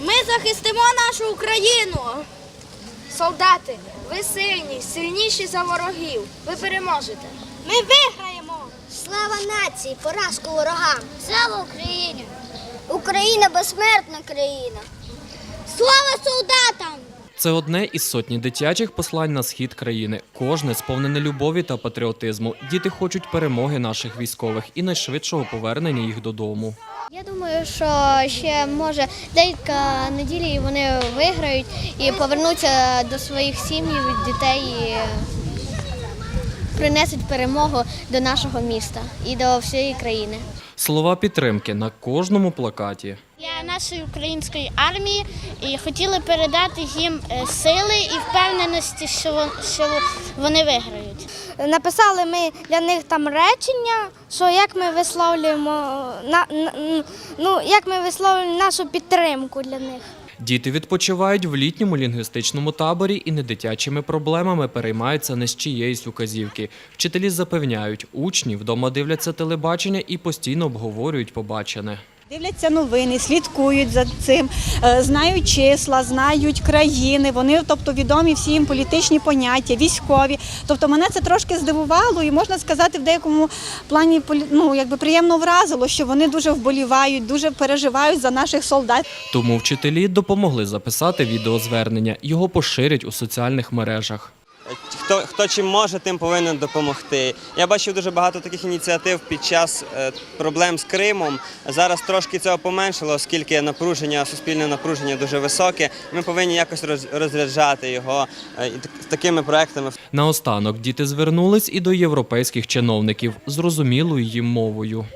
Ми захистимо нашу Україну. Солдати, ви сильні, сильніші за ворогів. Ви переможете. Ми виграємо. Слава нації, поразку ворогам! Слава Україні! Україна безсмертна країна! Слава солдатам! Це одне із сотні дитячих послань на схід країни. Кожне сповнене любові та патріотизму. Діти хочуть перемоги наших військових і найшвидшого повернення їх додому. Я думаю, що ще може декілька неділі вони виграють і повернуться до своїх сім'їв, дітей принесуть перемогу до нашого міста і до всієї країни. Слова підтримки на кожному плакаті. Для нашої української армії і хотіли передати їм е, сили і впевненості, що вон- що вони виграють. Написали ми для них там речення, що як ми висловлюємо на, на- ну, як ми висловлюємо нашу підтримку для них. Діти відпочивають в літньому лінгвістичному таборі і недитячими проблемами переймаються не з чиєїсь указівки. Вчителі запевняють, учні вдома дивляться телебачення і постійно обговорюють побачене. Дивляться новини, слідкують за цим, е, знають числа, знають країни. Вони, тобто, відомі всі їм політичні поняття, військові. Тобто мене це трошки здивувало, і можна сказати, в деякому плані ну, якби приємно вразило, що вони дуже вболівають, дуже переживають за наших солдат. Тому вчителі допомогли записати відеозвернення. Його поширять у соціальних мережах. Хто, хто чим може, тим повинен допомогти. Я бачив дуже багато таких ініціатив під час е, проблем з Кримом. Зараз трошки цього поменшало, оскільки напруження, суспільне напруження дуже високе. Ми повинні якось роз, розряджати його е, такими проектами. Наостанок діти звернулись і до європейських чиновників зрозумілою їм мовою.